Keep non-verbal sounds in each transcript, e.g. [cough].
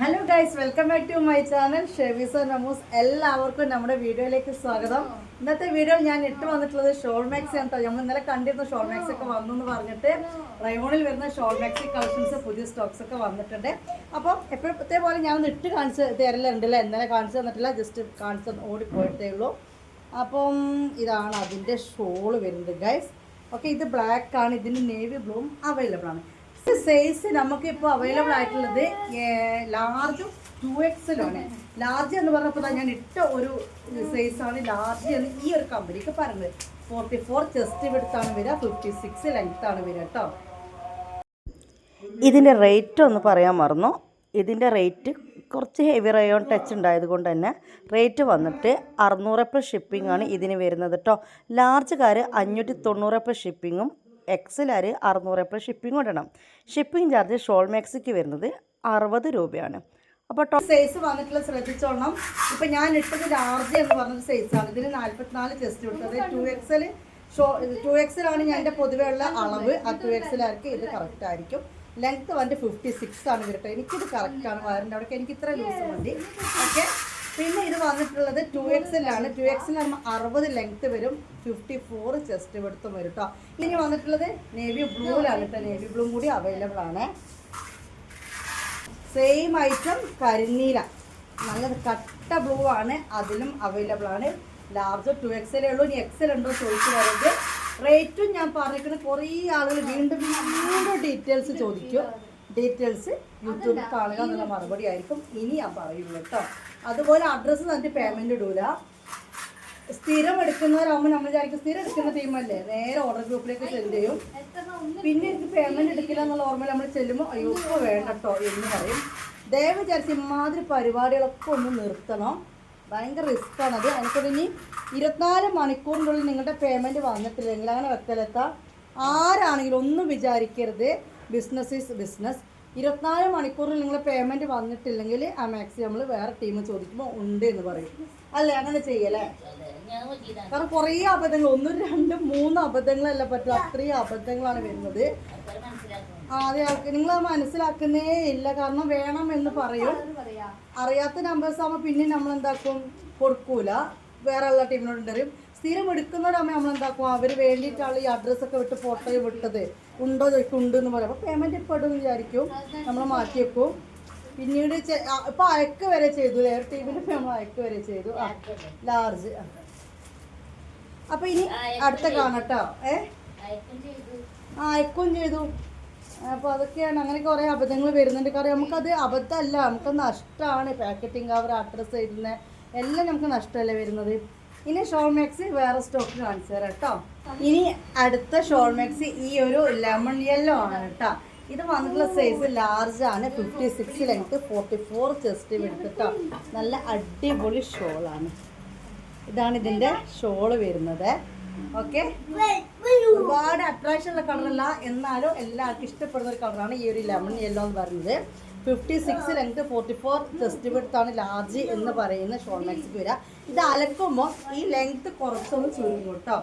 Hello guys welcome back to my channel ഷെവിസ നമൂസ് എല്ലാവർക്കും നമ്മുടെ വീഡിയോയിലേക്ക് സ്വാഗതം. ഇന്നത്തെ വീഡിയോ ഞാൻ ഇട്ട് വന്നിട്ടുള്ളത് ഷോൾ മാക്സി ആണ് നമ്മൾ ഇന്നലെ കണ്ടിരുന്ന ഷോൾ മാക്സി ഒക്കെ വന്നു എന്ന് പറഞ്ഞിട്ട് റൈമോണിൽ വരുന്ന ഷോൾ മാക്സി കളക്ഷൻസ് പുതിയ സ്റ്റോക്സ് ഒക്കെ വന്നിട്ടുണ്ട്. അപ്പോൾ എപ്പോഴത്തെ പോലെ ഞാൻ ഒന്ന് ഇട്ട് കാണിച്ച് തരലുണ്ടല്ലോ ഇന്നലെ കാണിച്ചു തന്നിട്ടില്ല ജസ്റ്റ് കാണിച്ച് ഓടിപ്പോയിട്ടേ ഉള്ളൂ. അപ്പം ഇതാണ് അതിന്റെ ഷോൾ വരുന്നത് ഗൈസ് ഓക്കെ ഇത് ബ്ലാക്ക് ആണ് ഇതിന് നേവി ബ്ലൂവും അവൈലബിൾ ആണ്. സൈസ് നമുക്ക് ഇപ്പോൾ അവൈലബിൾ ആയിട്ടുള്ളത് ലാർജും ടു എക്സലാണ് ലാർജ് എന്ന് പറഞ്ഞപ്പോൾ ഞാൻ ഇട്ട ഒരു സൈസാണ് ലാർജ് എന്ന് ഈ ഒരു കമ്പനിക്ക് പറഞ്ഞത്. ഫോർട്ടി ഫോർ ചെസ്റ്റ് വിടുത്താണ് വരിക ഫിഫ്റ്റി സിക്സ് ആണ് വരിക കേട്ടോ ഇതിന്റെ റേറ്റ് ഒന്ന് പറയാൻ മറന്നു. ഇതിന്റെ റേറ്റ് കുറച്ച് ഹെവി റയോൺ ടച്ച് ഉണ്ടായത് കൊണ്ട് തന്നെ റേറ്റ് വന്നിട്ട് അറുന്നൂറ് ഷിപ്പിംഗ് ആണ് ഇതിന് വരുന്നത് കേട്ടോ ലാർജ് കാർ അഞ്ഞൂറ്റി തൊണ്ണൂറ് ഷിപ്പിങ്ങും എക്സലാർ അറുന്നൂറ് രൂപ ഷിപ്പിംഗ് കൊണ്ടണം. ഷിപ്പിംഗ് ചാർജ് ഷോൾ മാക്സിക്ക് വരുന്നത് അറുപത് രൂപയാണ്. അപ്പോൾ ടോ സൈസ് വന്നിട്ടുള്ള ശ്രദ്ധിച്ചോളണം. ഇപ്പം ഞാൻ ഇട്ടത് ലാർജ് എന്ന് പറഞ്ഞ സൈസാണ് ഇതിന് നാല്പത്തിനാല് ചെസ്റ്റ് കൊടുത്തത്. Two XL shawl two XL ആണ് ഞാൻ എന്റെ പൊതുവേ ഉള്ള അളവ്. ആ ടു എക്സലായിരിക്കും ഇത് കറക്റ്റ് ആയിരിക്കും. ലെങ്ത് വന്നിട്ട് ഫിഫ്റ്റി സിക്സ് ആണ് കിട്ടുക എനിക്കിത് കറക്റ്റ് ആണ് വയറിന്റെ അവിടെ എനിക്ക് ഇത്ര ലൂസ് മതി. ഓക്കെ പിന്നെ ഇത് വന്നിട്ടുള്ളത് ടു എക്സലാണ് ടു എക്സിൽ നമ്മൾ അറുപത് ലെങ്ത് വരും. ഫിഫ്റ്റി ഫോർ ചെസ്റ്റ് വെടുത്തും വരും കേട്ടോ ഇനി വന്നിട്ടുള്ളത് നേവി ബ്ലൂവിലാണ് കേട്ടോ നേവി ബ്ലൂ കൂടി അവൈലബിൾ ആണ്. സെയിം ഐറ്റം കരിനീല. നല്ല കട്ട ബ്ലൂ ആണ്. അതിലും അവൈലബിൾ ആണ്. ലാർജ് ടു എക്സലേ ഉള്ളൂ. ഇനി എക്സൽ ഉണ്ടോ ചോദിച്ചു വരുന്നത്. റേറ്റും ഞാൻ പറഞ്ഞിരിക്കുന്നത് കുറേ ആളുകൾ വീണ്ടും വീണ്ടും ഡീറ്റെയിൽസ് ചോദിക്കും. ഡീറ്റെയിൽസ് യൂട്യൂബിൽ കാണുക എന്നുള്ള മറുപടി ആയിരിക്കും ഇനി ഞാൻ പറയുള്ളൂ കേട്ടോ അതുപോലെ അഡ്രസ്സ് തന്നിട്ട് പേയ്മെന്റ് ഇടൂല. സ്ഥിരം എടുക്കുന്നവരാകുമ്പോൾ നമ്മൾ വിചാരിക്കും സ്ഥിരം എടുക്കുന്ന ടീമല്ലേ നേരെ ഓർഡർ ഗ്രൂപ്പിലേക്ക് സെൻഡ് ചെയ്യും. പിന്നെ എനിക്ക് പേയ്മെന്റ് എടുക്കില്ല എന്നുള്ള ഓർമ്മ നമ്മൾ ചെല്ലുമ്പോൾ അയ്യോ വേണ്ട കേട്ടോ എന്ന് പറയും. ദയവ് വിചാരിച്ച് ഇമാതിരി പരിപാടികളൊക്കെ ഒന്ന് നിർത്തണം. ഭയങ്കര റിസ്ക് അത്. അതിനൊക്കെ ഇനി ഇരുപത്തിനാല് മണിക്കൂറിനുള്ളിൽ നിങ്ങളുടെ പേയ്മെന്റ് വന്നിട്ടില്ലെങ്കിൽ അങ്ങനെ വെക്കലെത്താം. ആരാണെങ്കിലും ഒന്നും വിചാരിക്കരുത്. ബിസിനസ് ഈസ് ബിസിനസ് ഇരുപത്തിനാല് മണിക്കൂറിൽ നിങ്ങൾ പേയ്മെന്റ് വന്നിട്ടില്ലെങ്കിൽ ആ മാക്സി നമ്മൾ വേറെ ടീം ചോദിക്കുമ്പോൾ ഉണ്ട് എന്ന് പറയും. അല്ലേ? അങ്ങനെ ചെയ്യലേ കാരണം കുറേ അബദ്ധങ്ങൾ ഒന്നും രണ്ടും മൂന്ന് അബദ്ധങ്ങളല്ല പറ്റും. അത്രയും അബദ്ധങ്ങളാണ് വരുന്നത്. അതെ നിങ്ങൾ മനസ്സിലാക്കുന്നേ ഇല്ല. കാരണം വേണം എന്ന് പറയും. അറിയാത്ത നമ്പേഴ്സ് ആകുമ്പോൾ പിന്നെ നമ്മൾ എന്താക്കും? കൊടുക്കൂല. വേറെ ഉള്ള ടീമിനോട് തരും സ്ഥിരം എടുക്കുന്നവരാകുമ്പോൾ നമ്മൾ എന്താക്കും? അവർ വേണ്ടിയിട്ടാണ് ഈ അഡ്രസ്സൊക്കെ വിട്ട് ഫോട്ടോയും വിട്ടത്. ഉണ്ടോ ചോദിക്കും ഉണ്ട് എന്ന് പറയും. അപ്പോൾ പേയ്മെന്റ് ഇപ്പോൾ ഇടും വിചാരിക്കും. നമ്മൾ മാറ്റി വെക്കും. പിന്നീട് ഇപ്പോൾ അയക്ക് വരെ ചെയ്തു വേറെ ടീമിൽ നമ്മൾ അയക്ക് വരെ ചെയ്തു. ലാർജ് അപ്പോൾ ഇനി അടുത്ത കാണട്ടോ. ഏ? ആ അയക്കും ചെയ്തു. അപ്പോൾ അതൊക്കെയാണ്. അങ്ങനെ കുറേ അബദ്ധങ്ങൾ വരുന്നുണ്ട്. കാരണം നമുക്കത് അബദ്ധമല്ല. നമുക്ക് നഷ്ടമാണ് പാക്കറ്റിംഗ് കവർ അഡ്രസ്സ് എഴുതുന്ന എല്ലാം നമുക്ക് നഷ്ടമല്ലേ വരുന്നത്? ഇനി ഷോൾ മാക്സി വേറെ സ്റ്റോക്ക് കാണിച്ചു തരാം കേട്ടോ. ഇനി അടുത്ത ഷോൾ മാക്സി ഈ ഒരു ലെമൺ യെല്ലോ ആണ് കേട്ടോ. ഇത് വന്നിട്ടുള്ള സൈസ് ലാർജ് ആണ്. Fifty six length forty four chest എടുത്തിട്ടോ. നല്ല അടിപൊളി ഷോളാണ് ഇതാണ് ഇതിന്റെ ഷോൾ വരുന്നത്. ഓക്കെ ഒരുപാട് അട്രാക്ഷൻ ഉള്ള കളറല്ല എന്നാലും എല്ലാവർക്കും ഇഷ്ടപ്പെടുന്ന ഒരു കളറാണ് ഈ ഒരു ലെമൺ യെല്ലോ എന്ന് പറയുന്നത്. Fifty six length forty four chest വിടുത്താണ് large എന്ന് പറയുന്ന ഷോൾ മാക്സിക്ക് വരിക. ഇത് അലക്കുമ്പോൾ ഈ ലെങ്ത് കുറച്ചൊന്ന് ചുരുങ്ങും കേട്ടോ.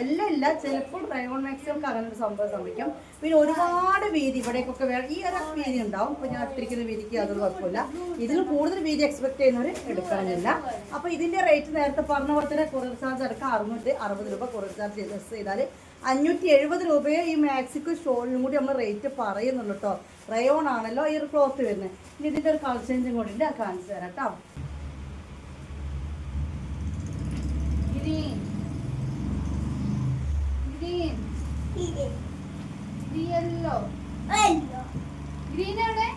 എല്ലാം ഇല്ല ചിലപ്പോൾ ഡ്രൈവോൺ മാക്സിമം അങ്ങനെ ഒരു സംഭവം സംഭവിക്കും. പിന്നെ ഒരുപാട് വീതി ഇവിടേക്കൊക്കെ വേണം ഈ ഒരു വീതി ഉണ്ടാവും. ഇപ്പോൾ ഞാൻ ഇട്ടിരിക്കുന്ന വീതിക്ക് അതൊന്നും കുഴപ്പമില്ല. ഇതിൽ കൂടുതൽ വീതി എക്സ്പെക്ട് ചെയ്യുന്നവർ എടുക്കാനില്ല. അപ്പോൾ ഇതിന്റെ റേറ്റ് നേരത്തെ പറഞ്ഞ പോലെ തന്നെ കൊറിയർ ചാർജ് അടക്കം അറുന്നൂറ്റി അറുപത് രൂപ കൊറിയർ ചാർജ് ചെയ്താൽ അഞ്ഞൂറ്റി എഴുപത് രൂപയെ ഈ മാക്സിക്കും ഷോളിനും കൂടി നമ്മൾ റേറ്റ് പറയുന്നുള്ളൂ കേട്ടോ റയോൺ ആണല്ലോ ഈ ഒരു ക്ലോത്ത് വരുന്നത്. ഇനി ഇതിന്റെ ഒരു കളർ ചേഞ്ചും കൂടി ഉണ്ട്. കാണിച്ചു തരാം കേട്ടോ ഗ്രീൻ ഗ്രീൻ യെല്ലോ ഗ്രീൻ എവിടെ?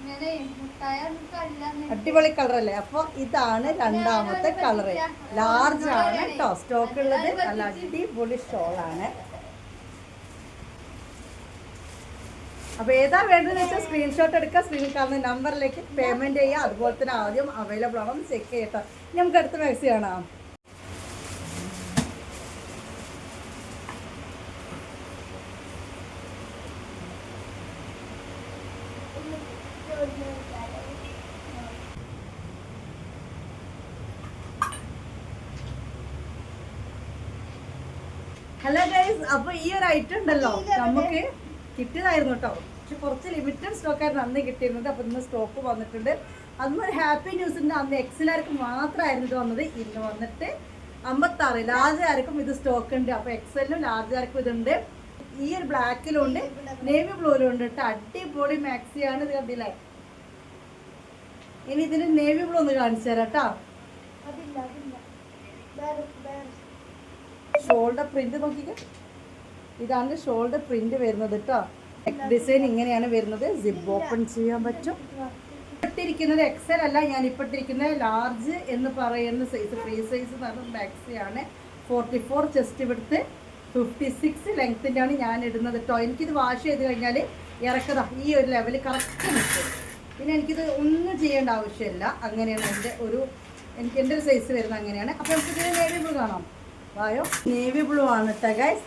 ഇങ്ങനെ കളർ അല്ലേ അടിപൊളി കളറല്ലേ അപ്പോൾ ഇതാണ് രണ്ടാമത്തെ കളറ് ലാർജ് ആണ് കേട്ടോ സ്റ്റോക്ക് ഉള്ളത്. നല്ല അടിപൊളി ആണ്. അപ്പോൾ ഏതാ വേണ്ടതെന്ന് വെച്ചാൽ സ്ക്രീൻഷോട്ട് എടുക്കുക സ്ക്രീനിൽ കാണുന്ന നമ്പറിലേക്ക് പേയ്മെന്റ് ചെയ്യുക. അതുപോലെ തന്നെ ആദ്യം അവൈലബിൾ ആണോ ചെക്ക് ചെയ്യട്ടോ. നമുക്ക് അടുത്ത മെസ്സേജ് കാണാം. അപ്പൊ ഈ ഒരു ഐറ്റം ഉണ്ടല്ലോ നമുക്ക് കിട്ടിയതായിരുന്നു കേട്ടോ. പക്ഷെ കുറച്ച് ലിമിറ്റഡ് സ്റ്റോക്ക് സ്റ്റോക്കായിരുന്നു അന്ന് കിട്ടിയിരുന്നത്. അപ്പൊ ഇന്ന് സ്റ്റോക്ക് വന്നിട്ടുണ്ട്. അന്ന് ഒരു ഹാപ്പി ന്യൂസിന്റെ അന്ന് എക്സിലാർക്ക് മാത്രമായിരുന്നു ഇത് വന്നത്. ഇന്ന് വന്നിട്ട് അമ്പത്താറ്. ലാർജ് ആർക്കും ഇത് സ്റ്റോക്ക് ഉണ്ട്. അപ്പൊ എക്സലിലും ലാർജ് ആർക്കും ഇതുണ്ട്. ഈ ഒരു ബ്ലാക്കിലും ഉണ്ട് നേവി ബ്ലൂലും ഉണ്ട് കേട്ടോ. അടിപൊളി മാക്സിയാണ് ഇത് കണ്ടില്ലേ? ഇനി ഇതിന് നേവി ബ്ലൂ ഒന്ന് കാണിച്ചു തരാം കേട്ടോ അതില്ല അതില്ല വേറെ വേറെ ഷോൾഡർ പ്രിന്റ് നോക്കിക്കേ. ഇതാണ് ഷോൾഡർ പ്രിന്റ് വരുന്നത് കേട്ടോ ഡിസൈൻ ഇങ്ങനെയാണ് വരുന്നത്. സിബ് ഓപ്പൺ ചെയ്യാൻ പറ്റും. ഇട്ടിരിക്കുന്നത് എക്സൽ അല്ല. ഞാൻ ഇപ്പോൾ ലാർജ് എന്ന് പറയുന്ന സൈസ് ഫ്രീ സൈസ് മാക്സി ആണ്. ഫോർട്ടി ഫോർ ചെസ്റ്റ് വിടുത്ത് ഫിഫ്റ്റി സിക്സ് ലെങ്ത്തിന്റെ ആണ് ഞാൻ ഇടുന്നത് കേട്ടോ എനിക്കിത് വാഷ് ചെയ്ത് കഴിഞ്ഞാൽ ഇറക്കതാ. ഈ ഒരു ലെവൽ കറക്റ്റ് നിൽക്കും പിന്നെ എനിക്കിത് ഒന്നും ചെയ്യേണ്ട ആവശ്യമില്ല. അങ്ങനെയാണ് എന്റെ ഒരു എനിക്ക് എന്റെ ഒരു സൈസ് വരുന്നത് അങ്ങനെയാണ്. അപ്പോൾ നമുക്ക് ഇതിന് ബ്ലൂ കാണാം. വായോ? നേവി ബ്ലൂ ആണ് കേട്ടോ ഗൈസ്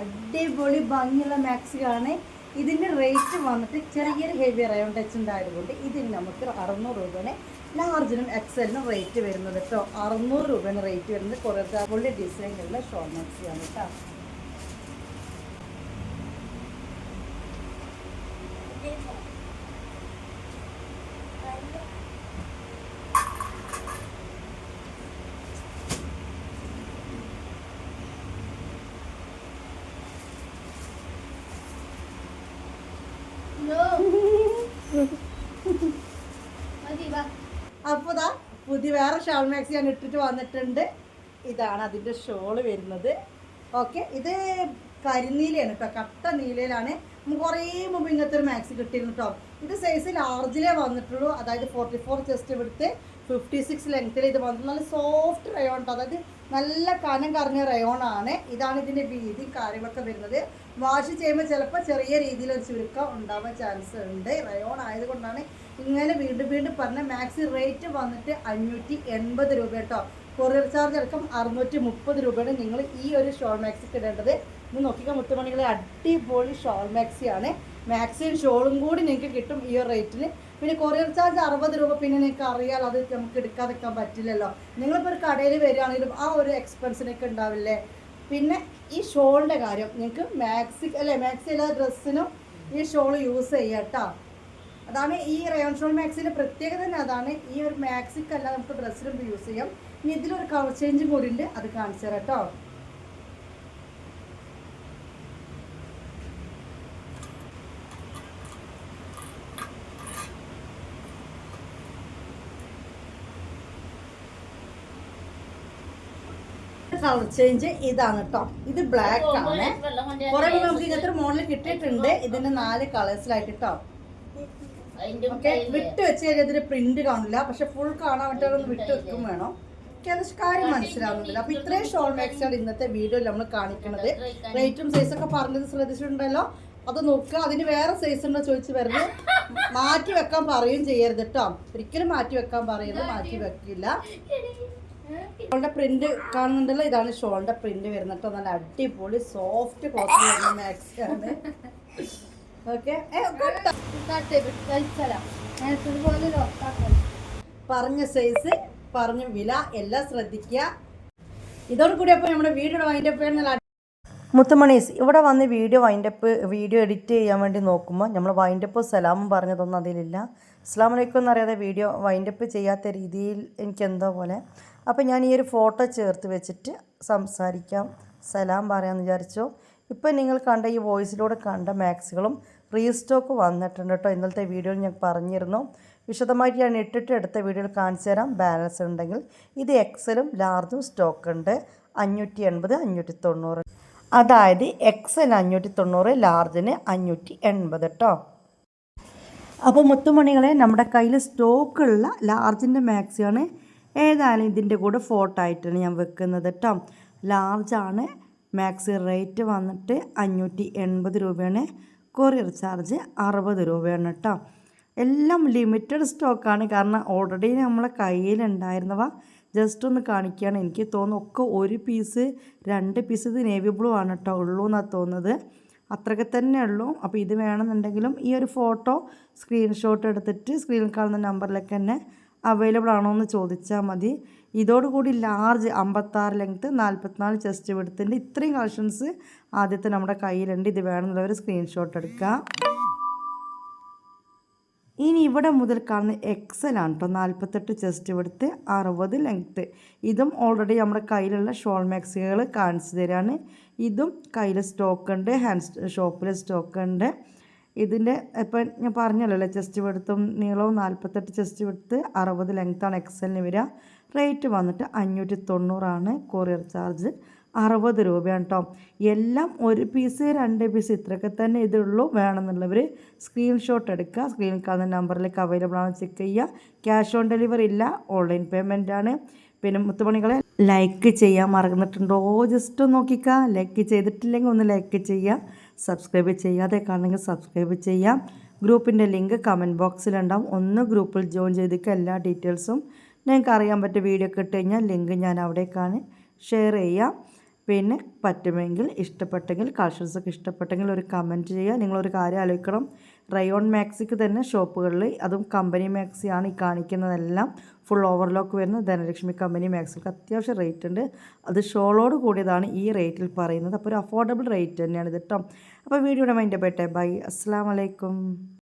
അടിപൊളി ഭംഗിയുള്ള ആണ് ഇതിന്റെ റേറ്റ് വന്നിട്ട് ചെറിയൊരു ഹെവി റയോൺ ടച്ച് ഉണ്ടായതുകൊണ്ട് ഇതിന് നമുക്ക് അറുന്നൂറ് രൂപയാണ് ലാർജിനും എക്സലിനും റേറ്റ് വരുന്നത് കേട്ടോ അറുന്നൂറ് രൂപയാണ് റേറ്റ് വരുന്നത് കുറേ പൊള്ളി ഡിസൈനുള്ള ഷോ മാക്സിയാണ് കേട്ടോ No. മതി വാ അപ്പോൾ ദാ പുതിയ വേറെ ഷാൾ മാക്സി ഞാൻ ഇട്ടിട്ട് വന്നിട്ടുണ്ട്. ഇതാണ് അതിന്റെ ഷോൾ വരുന്നത്. ഓക്കെ ഇത് കരിനീലയാണ് കേട്ടോ കട്ട നീലയിലാണ്. കുറേ മുമ്പ് ഇങ്ങനത്തെ ഒരു മാക്സി കിട്ടിയിരുന്നു കേട്ടോ ഇത് സൈസ് ലാർജിലേ വന്നിട്ടുള്ളൂ. അതായത് ഫോർട്ടി ഫോർ ചെസ്റ്റ് ഇവിടുത്തെ ഫിഫ്റ്റി സിക്സ് ലെങ്ത്തിൽ ഇത് വന്നു നല്ല സോഫ്റ്റ് റയോൺ കേട്ടോ അതായത് നല്ല കനം കറഞ്ഞ റയോൺ ആണ്. ഇതാണ് ഇതിന്റെ വീതി കാര്യങ്ങളൊക്കെ വരുന്നത്. വാഷ് ചെയ്യുമ്പോൾ ചിലപ്പോൾ ചെറിയ രീതിയിൽ ഒരു ചുരുക്കം ഉണ്ടാവാൻ ചാൻസ് ഉണ്ട്. റയോൺ ആയതുകൊണ്ടാണ് ഇങ്ങനെ വീണ്ടും വീണ്ടും പറഞ്ഞ മാക്സി റേറ്റ് വന്നിട്ട് അഞ്ഞൂറ്റി എൺപത് രൂപ കേട്ടോ. കൊറിയർ ചാർജ് അടക്കം അറുന്നൂറ്റി മുപ്പത് രൂപയാണ് നിങ്ങൾ ഈ ഒരു ഷോൾ മാക്സിക്ക് ഇടേണ്ടത്. ഇത് നോക്കിക്കാൻ മുത്തുമണികളെ അടിപൊളി ഷോൾ മാക്സിയാണ് മാക്സിയും ഷോളും കൂടി നിങ്ങൾക്ക് കിട്ടും ഈ ഒരു റേറ്റിൽ പിന്നെ കൊറിയർ ചാർജ് അറുപത് രൂപ പിന്നെ നിങ്ങൾക്ക് അറിയാൽ അത് നമുക്ക് എടുക്കാതെ നിൽക്കാൻ പറ്റില്ലല്ലോ. നിങ്ങളിപ്പോൾ ഒരു കടയിൽ വരികയാണെങ്കിലും ആ ഒരു എക്സ്പെൻസിനൊക്കെ ഉണ്ടാവില്ലേ? പിന്നെ ഈ ഷോളിന്റെ കാര്യം നിങ്ങൾക്ക് മാക്സി അല്ലേ മാക്സി എല്ലാ ഡ്രസ്സിനും ഈ ഷോൾ യൂസ് ചെയ്യാം കേട്ടോ. അതാണ് ഈ റയോൺ ഷോൾ മാക്സിന്റെ പ്രത്യേകത തന്നെ. അതാണ് ഈ ഒരു മാക്സിക്കല്ല നമുക്ക് ഡ്രസ്സിലും യൂസ് ചെയ്യാം. ഇനി ഇതിലൊരു കളർ ചേഞ്ച് കൂടി ഉണ്ട്. അത് കാണിച്ചു തരാം കേട്ടോ. കളർ ചേഞ്ച് ഇതാണ് കേട്ടോ. ഇത് ബ്ലാക്ക് ആണ്. കുറെ നമുക്ക് ഇങ്ങനത്തെ മോഡൽ കിട്ടിയിട്ടുണ്ട്. ഇതിന്റെ നാല് കളേഴ്സിലായിട്ട് കേട്ടോ. ഓക്കെ വിട്ട് വെച്ച് കഴിഞ്ഞാൽ ഇതിന് പ്രിന്റ് കാണില്ല. പക്ഷെ ഫുൾ കാണാൻ പറ്റാതെ വിട്ട് വെക്കും വേണം. അത് കാര്യം മനസ്സിലാവുന്നില്ല അപ്പൊ ഇത്രയും ഷോൾ മാക്സാണ് ഇന്നത്തെ വീഡിയോയിൽ നമ്മൾ കാണിക്കുന്നത് റേറ്റും സൈസ് ഒക്കെ പറഞ്ഞത് ശ്രദ്ധിച്ചിട്ടുണ്ടല്ലോ. അത് നോക്കുക. അതിന് വേറെ സൈസ് ഉണ്ടോ ചോദിച്ചു വരുന്നത് മാറ്റി വെക്കാൻ പറയും ചെയ്യരുത് കേട്ടോ ഒരിക്കലും മാറ്റി വെക്കാൻ പറയരുത്. മാറ്റി വെക്കില്ല. ഷോളിന്റെ പ്രിന്റ് കാണുന്നുണ്ടല്ലോ. ഇതാണ് ഷോളിന്റെ പ്രിന്റ് വരുന്നത് കേട്ടോ നല്ല അടിപൊളി സോഫ്റ്റ് കോസ്റ്റ് [laughs] വരുന്ന മാക്സി പറഞ്ഞ സൈസ് പറഞ്ഞ വില എല്ലാം ശ്രദ്ധിക്കുക. ഇതോടുകൂടി അപ്പോൾ നമ്മുടെ വീഡിയോ വൈൻഡപ്പ് പേര് നല്ല മുത്തുമണീസ് ഇവിടെ വന്ന് വീഡിയോ വൈൻഡപ്പ് വീഡിയോ എഡിറ്റ് ചെയ്യാൻ വേണ്ടി നോക്കുമ്പോൾ നമ്മൾ വൈൻഡപ്പ് സലാമും പറഞ്ഞതൊന്നും അതിലില്ല. അസ്ലാം വലൈക്കും എന്നറിയാതെ വീഡിയോ വൈൻഡപ്പ് ചെയ്യാത്ത രീതിയിൽ എനിക്ക് എന്തോ പോലെ. അപ്പോൾ ഞാൻ ഈ ഒരു ഫോട്ടോ ചേർത്ത് വെച്ചിട്ട് സംസാരിക്കാം. സലാം പറയാമെന്ന് വിചാരിച്ചു. ഇപ്പോൾ നിങ്ങൾ കണ്ട ഈ വോയിസിലൂടെ കണ്ട മാക്സുകളും റീസ്റ്റോക്ക് വന്നിട്ടുണ്ട് കേട്ടോ. ഇന്നലത്തെ വീഡിയോയിൽ ഞാൻ പറഞ്ഞിരുന്നു. വിശദമായിട്ട് ഞാൻ ഇട്ടിട്ട് എടുത്ത വീഡിയോയിൽ കാണിച്ചു തരാം. ബാലൻസ് ഉണ്ടെങ്കിൽ. ഇത് എക്സലും ലാർജും സ്റ്റോക്ക് ഉണ്ട്. അഞ്ഞൂറ്റി എൺപത് അഞ്ഞൂറ്റി തൊണ്ണൂറ് അതായത് എക്സൽ അഞ്ഞൂറ്റി തൊണ്ണൂറ് ലാർജിന് അഞ്ഞൂറ്റി എൺപത് കേട്ടോ അപ്പോൾ മുത്തുമണികളെ നമ്മുടെ കയ്യിൽ സ്റ്റോക്കുള്ള ലാർജിന്റെ മാക്സിയാണ് ഏതായാലും ഇതിന്റെ കൂടെ ഫോട്ടോ ആയിട്ടാണ് ഞാൻ വെക്കുന്നത് കേട്ടോ ലാർജാണ് മാക്സി റേറ്റ് വന്നിട്ട് അഞ്ഞൂറ്റി എൺപത് രൂപയാണ് കൊറിയർ ചാർജ് അറുപത് രൂപയാണ് കേട്ടോ എല്ലാം ലിമിറ്റഡ് സ്റ്റോക്കാണ് കാരണം ഓൾറെഡി നമ്മളെ കയ്യിലുണ്ടായിരുന്നവ ജസ്റ്റ് ഒന്ന് കാണിക്കുകയാണ് എനിക്ക് തോന്നുന്നു ഒക്കെ ഒരു പീസ് രണ്ട് പീസ് ഇത് നേവി ബ്ലൂ ആണ് കേട്ടോ ഉള്ളൂ എന്നാണ് തോന്നുന്നത്. അത്രയ്ക്ക് തന്നെ ഉള്ളൂ. അപ്പോൾ ഇത് വേണമെന്നുണ്ടെങ്കിലും ഈ ഒരു ഫോട്ടോ സ്ക്രീൻഷോട്ട് എടുത്തിട്ട് സ്ക്രീനിൽ കാണുന്ന നമ്പറിലേക്ക് തന്നെ അവൈലബിൾ ആണോ എന്ന് ചോദിച്ചാൽ മതി. ഇതോടുകൂടി ലാർജ് അമ്പത്താറ് ലെങ്ത്ത് നാൽപ്പത്തിനാല് ചെസ്റ്റ് വിടുത്തിന്റെ ഇത്രയും കളക്ഷൻസ് ആദ്യത്തെ നമ്മുടെ കയ്യിലുണ്ട്. ഇത് വേണമെന്നുള്ളവർ സ്ക്രീൻഷോട്ട് എടുക്കുക ഇനി ഇവിടെ മുതൽ കാണുന്ന എക്സൽ ആണ് കേട്ടോ നാൽപ്പത്തെട്ട് ചെസ്റ്റ് എടുത്ത് അറുപത് ലെങ്ത്ത് ഇതും ഓൾറെഡി നമ്മുടെ കയ്യിലുള്ള ഷോൾ മാക്സികൾ കാണിച്ചു തരാണ്. ഇതും കയ്യിൽ സ്റ്റോക്ക് ഉണ്ട് ഹാൻഡ് ഷോപ്പിലെ സ്റ്റോക്ക് ഉണ്ട്. ഇതിന്റെ ഇപ്പം ഞാൻ പറഞ്ഞല്ലോ ചെസ്റ്റ് വെടുത്തും നീളവും നാൽപ്പത്തെട്ട് ചെസ്റ്റ് വെടുത്ത് അറുപത് ലെങ്ത്താണ് എക്സലിന് വരിക. റേറ്റ് വന്നിട്ട് അഞ്ഞൂറ്റി തൊണ്ണൂറാണ് കൊറിയർ ചാർജ് അറുപത് രൂപയാണ് കേട്ടോ. എല്ലാം ഒരു പീസ് രണ്ട് പീസ് ഇത്രയൊക്കെ തന്നെ ഇതുള്ളൂ. വേണമെന്നുള്ളവർ സ്ക്രീൻഷോട്ട് എടുക്കുക. സ്ക്രീനിൽ കാണുന്ന നമ്പറിലേക്ക് അവൈലബിൾ ആണ്. ചെക്ക് ചെയ്യുക. ക്യാഷ് ഓൺ ഡെലിവറി ഇല്ല. ഓൺലൈൻ പേയ്മെന്റ് ആണ്. പിന്നെ മുത്തുമണികളെ ലൈക്ക് ചെയ്യാൻ മറന്നിട്ടുണ്ടോ? ജസ്റ്റ് ഒന്ന് നോക്കിക്കുക ലൈക്ക് ചെയ്തിട്ടില്ലെങ്കിൽ ഒന്ന് ലൈക്ക് ചെയ്യുക. സബ്സ്ക്രൈബ് ചെയ്യാതെ കാണണമെങ്കിൽ സബ്സ്ക്രൈബ് ചെയ്യാം ഗ്രൂപ്പിന്റെ ലിങ്ക് കമന്റ് ബോക്സിലുണ്ടാവും ഒന്ന് ഗ്രൂപ്പിൽ ജോയിൻ ചെയ്തിരിക്കുക. എല്ലാ ഡീറ്റെയിൽസും നിങ്ങൾക്ക് അറിയാൻ പറ്റിയ വീഡിയോ ഒക്കെ ഇട്ട് കഴിഞ്ഞാൽ ലിങ്ക് ഞാൻ അവിടേക്കാണ് ഷെയർ ചെയ്യാം. പിന്നെ പറ്റുമെങ്കിൽ ഇഷ്ടപ്പെട്ടെങ്കിൽ കളക്ഷൻസൊക്കെ ഇഷ്ടപ്പെട്ടെങ്കിൽ ഒരു കമന്റ് ചെയ്യുക. നിങ്ങളൊരു കാര്യം ആലോചിക്കണം. റയോൺ മാക്സിക്ക് തന്നെ ഷോപ്പുകളിൽ അതും കമ്പനി മാക്സിയാണ് ഈ കാണിക്കുന്നതെല്ലാം ഫുൾ ഓവർലോക്ക് വരുന്ന ധനലക്ഷ്മി കമ്പനി മാക്സിക്ക് അത്യാവശ്യം റേറ്റ് ഉണ്ട്. അത് ഷോളോട് കൂടിയതാണ് ഈ റേറ്റിൽ പറയുന്നത്. അപ്പോൾ ഒരു അഫോർഡബിൾ റേറ്റ് തന്നെയാണ് ഇത് കേട്ടോ അപ്പോൾ വീഡിയോയുടെ മൈൻഡ് പെട്ടെ ബൈ അസ്സാം വലൈക്കും